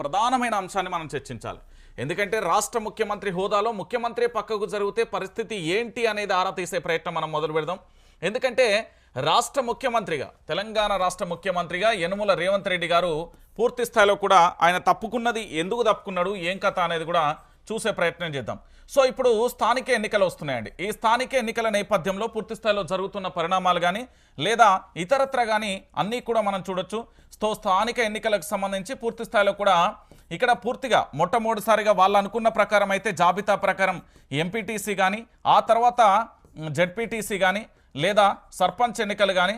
ప్రధానమైన అంశాన్ని మనం చర్చించాలి. ఎందుకంటే రాష్ట్ర ముఖ్యమంత్రి హోదాలో ముఖ్యమంత్రి పక్కకు జరిగితే పరిస్థితి ఏంటి అనేది ఆరా తీసే ప్రయత్నం మనం మొదలు పెడదాం. ఎందుకంటే రాష్ట్ర ముఖ్యమంత్రిగా తెలంగాణ రాష్ట్ర ముఖ్యమంత్రిగా యనుమల రేవంత్ రెడ్డి గారు పూర్తి స్థాయిలో కూడా ఆయన తప్పుకున్నది ఎందుకు తప్పుకున్నాడు ఏం కథ అనేది కూడా చూసే ప్రయత్నం చేద్దాం. సో ఇప్పుడు స్థానిక ఎన్నికలు వస్తున్నాయండి. ఈ స్థానిక ఎన్నికల నేపథ్యంలో పూర్తి స్థాయిలో జరుగుతున్న పరిణామాలు కానీ లేదా ఇతరత్ర కానీ అన్నీ కూడా మనం చూడొచ్చు. సో స్థానిక ఎన్నికలకు సంబంధించి పూర్తి స్థాయిలో కూడా ఇక్కడ పూర్తిగా మొట్టమొదటిసారిగా వాళ్ళు అనుకున్న ప్రకారం అయితే జాబితా ప్రకారం ఎంపీటీసీ కానీ ఆ తర్వాత జెడ్పీటీసీ కానీ లేదా సర్పంచ్ ఎన్నికలు కానీ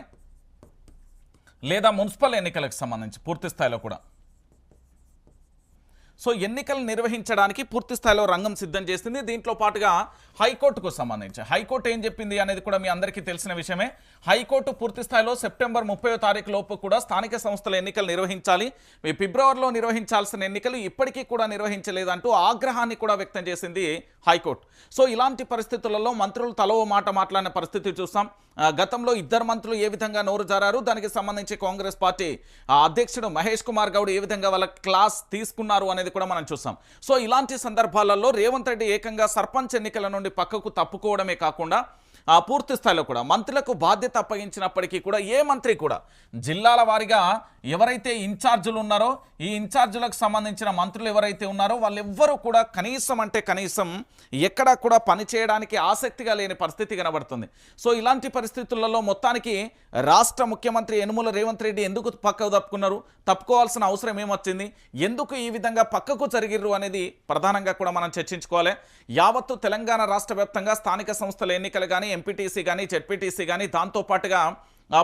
లేదా మున్సిపల్ ఎన్నికలకు సంబంధించి పూర్తి స్థాయిలో కూడా. సో ఎన్నికలు నిర్వహించడానికి పూర్తి స్థాయిలో రంగం సిద్ధం చేసింది. దీంట్లో పాటుగా హైకోర్టుకు సంబంధించి. హైకోర్టు ఏం చెప్పింది అనేది కూడా మీ అందరికీ తెలిసిన విషయమే. హైకోర్టు పూర్తి స్థాయిలో సెప్టెంబర్ ముప్పై తారీఖు లోపు కూడా స్థానిక సంస్థల ఎన్నికలు నిర్వహించాలి. మీ ఫిబ్రవరిలో నిర్వహించాల్సిన ఎన్నికలు ఇప్పటికీ కూడా నిర్వహించలేదంటూ ఆగ్రహాన్ని కూడా వ్యక్తం చేసింది హైకోర్టు. సో ఇలాంటి పరిస్థితులలో మంత్రులు తలో మాట మాట్లాడిన పరిస్థితి చూస్తాం. గతంలో ఇద్దరు మంత్రులు ఏ విధంగా నోరు జారారు? దానికి సంబంధించి కాంగ్రెస్ పార్టీ అధ్యక్షుడు మహేష్ కుమార్ గౌడ్ ఏ విధంగా వాళ్ళ క్లాస్ తీసుకున్నారు అనేది కూడా మనం చూసాం సో ఇలాంటి సందర్భాలలో రేవంత్ రెడ్డి ఏకంగా సర్పంచ్ ఎన్నికల నుండి పక్కకు తప్పుకోవడమే కాకుండా పూర్తి స్థాయిలో కూడా మంత్రులకు బాధ్యత అప్పగించినప్పటికీ కూడా ఏ మంత్రి కూడా జిల్లాల వారిగా ఎవరైతే ఇన్ఛార్జులు ఉన్నారో ఈ ఇన్ఛార్జులకు సంబంధించిన మంత్రులు ఎవరైతే ఉన్నారో వాళ్ళెవ్వరూ కూడా కనీసం అంటే కనీసం ఎక్కడా కూడా పని చేయడానికి ఆసక్తిగా లేని పరిస్థితి కనబడుతుంది. సో ఇలాంటి పరిస్థితులలో మొత్తానికి రాష్ట్ర ముఖ్యమంత్రి యనుమల రేవంత్ రెడ్డి ఎందుకు పక్కకు తప్పుకున్నారు తప్పుకోవాల్సిన అవసరం ఏమొచ్చింది? ఎందుకు ఈ విధంగా పక్కకు జరిగిర్రు అనేది ప్రధానంగా కూడా మనం చర్చించుకోవాలి. యావత్తు తెలంగాణ రాష్ట్ర వ్యాప్తంగా స్థానిక సంస్థల ఎన్నికలు కానీ ఎంపీటీసీ కానీ జెడ్పీటీసీ కానీ దాంతోపాటుగా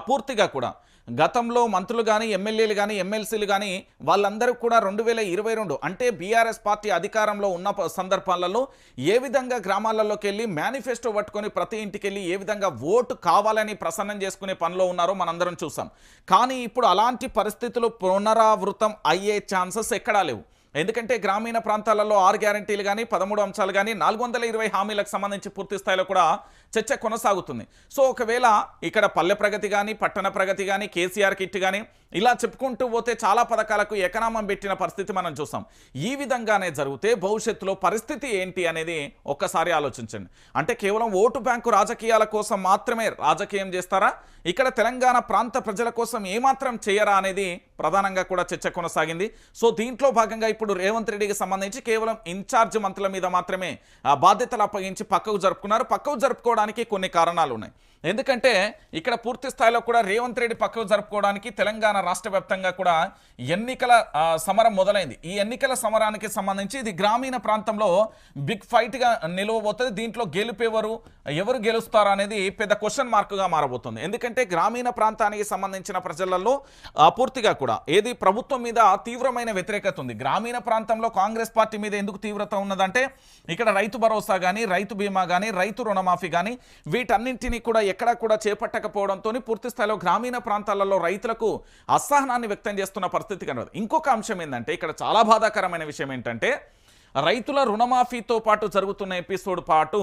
పూర్తిగా కూడా. గతంలో మంత్రులు కానీ ఎమ్మెల్యేలు కానీ ఎమ్మెల్సీలు కానీ వాళ్ళందరూ కూడా రెండు వేల ఇరవై రెండు అంటే బీఆర్ఎస్ పార్టీ అధికారంలో ఉన్న సందర్భాలలో ఏ విధంగా గ్రామాలలోకి వెళ్ళి మేనిఫెస్టో పట్టుకొని ప్రతి ఇంటికి వెళ్ళి ఏ విధంగా ఓటు కావాలని ప్రసన్నం చేసుకునే పనిలో ఉన్నారో మనందరం చూసాం. కానీ ఇప్పుడు అలాంటి పరిస్థితులు పునరావృతం అయ్యే ఛాన్సెస్ ఎక్కడా లేవు. ఎందుకంటే గ్రామీణ ప్రాంతాలలో ఆరు గ్యారంటీలు కానీ పదమూడు అంశాలు కానీ నాలుగు వందల ఇరవై హామీలకు సంబంధించి పూర్తి స్థాయిలో కూడా చర్చ కొనసాగుతుంది. సో ఒకవేళ ఇక్కడ పల్లె ప్రగతి కానీ పట్టణ ప్రగతి కానీ కేసీఆర్ కిట్ కానీ ఇలా చెప్పుకుంటూ పోతే చాలా పథకాలకు ఎకనామం పెట్టిన పరిస్థితి మనం చూసాం. ఈ విధంగానే జరిగితే భవిష్యత్తులో పరిస్థితి ఏంటి అనేది ఒక్కసారి ఆలోచించండి. అంటే కేవలం ఓటు బ్యాంకు రాజకీయాల కోసం మాత్రమే రాజకీయం చేస్తారా? ఇక్కడ తెలంగాణ ప్రాంత ప్రజల కోసం ఏమాత్రం చేయరా అనేది ప్రధానంగా కూడా చర్చ కొనసాగింది. సో దీంట్లో భాగంగా ఇప్పుడు రేవంత్ రెడ్డికి సంబంధించి కేవలం ఇన్ఛార్జ్ మంత్రుల మీద మాత్రమే బాధ్యతలు అప్పగించి పక్కకు జరుపుకున్నారు. పక్కకు జరుపుకోవడానికి కొన్ని కారణాలు ఉన్నాయి ఎందుకంటే ఇక్కడ పూర్తి స్థాయిలో కూడా రేవంత్ రెడ్డి పక్కకు జరుపుకోవడానికి తెలంగాణ రాష్ట్ర వ్యాప్తంగా కూడా ఎన్నికల సమరం మొదలైంది. ఈ ఎన్నికల సమరానికి సంబంధించి ఇది గ్రామీణ ప్రాంతంలో బిగ్ ఫైట్గా నిలవబోతుంది. దీంట్లో గెలిపేవారు ఎవరు గెలుస్తారు అనేది పెద్ద క్వశ్చన్ మార్క్గా మారబోతుంది. ఎందుకంటే గ్రామీణ ప్రాంతానికి సంబంధించిన ప్రజలలో పూర్తిగా కూడా ఏది ప్రభుత్వం మీద తీవ్రమైన వ్యతిరేకత ఉంది. గ్రామీణ ప్రాంతంలో కాంగ్రెస్ పార్టీ మీద ఎందుకు తీవ్రత ఉన్నదంటే ఇక్కడ రైతు భరోసా కానీ రైతు బీమా కానీ రైతు రుణమాఫీ కానీ వీటన్నింటినీ కూడా ఎక్కడా కూడా చేపట్టకపోవడంతో పూర్తి స్థాయిలో గ్రామీణ ప్రాంతాలలో రైతులకు అసహనాన్ని వ్యక్తం చేస్తున్న పరిస్థితి కనబడదు. ఇంకొక అంశం ఏంటంటే ఇక్కడ చాలా బాధాకరమైన విషయం ఏంటంటే రైతుల రుణమాఫీతో పాటు జరుగుతున్న ఎపిసోడ్ పాటు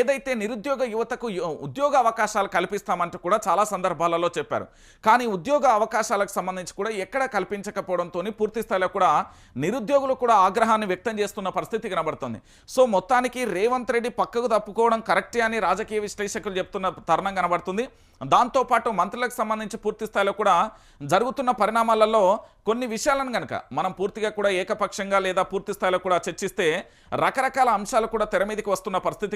ఏదైతే నిరుద్యోగ యువతకు ఉద్యోగ అవకాశాలు కల్పిస్తామంటూ కూడా చాలా సందర్భాలలో చెప్పారు. కానీ ఉద్యోగ అవకాశాలకు సంబంధించి కూడా ఎక్కడ కల్పించకపోవడంతో పూర్తి స్థాయిలో కూడా నిరుద్యోగులు కూడా ఆగ్రహాన్ని వ్యక్తం చేస్తున్న పరిస్థితి కనబడుతుంది. సో మొత్తానికి రేవంత్ రెడ్డి పక్కకు తప్పుకోవడం కరెక్టే అని రాజకీయ విశ్లేషకులు చెప్తున్న తరుణం కనబడుతుంది. దాంతోపాటు మంత్రులకు సంబంధించి పూర్తి స్థాయిలో కూడా జరుగుతున్న పరిణామాలలో కొన్ని విషయాలను కనుక మనం పూర్తిగా కూడా ఏకపక్షంగా లేదా పూర్తి స్థాయిలో కూడా చర్చిస్తే రకరకాల అంశాలు కూడా తెర మీదకి వస్తున్న పరిస్థితి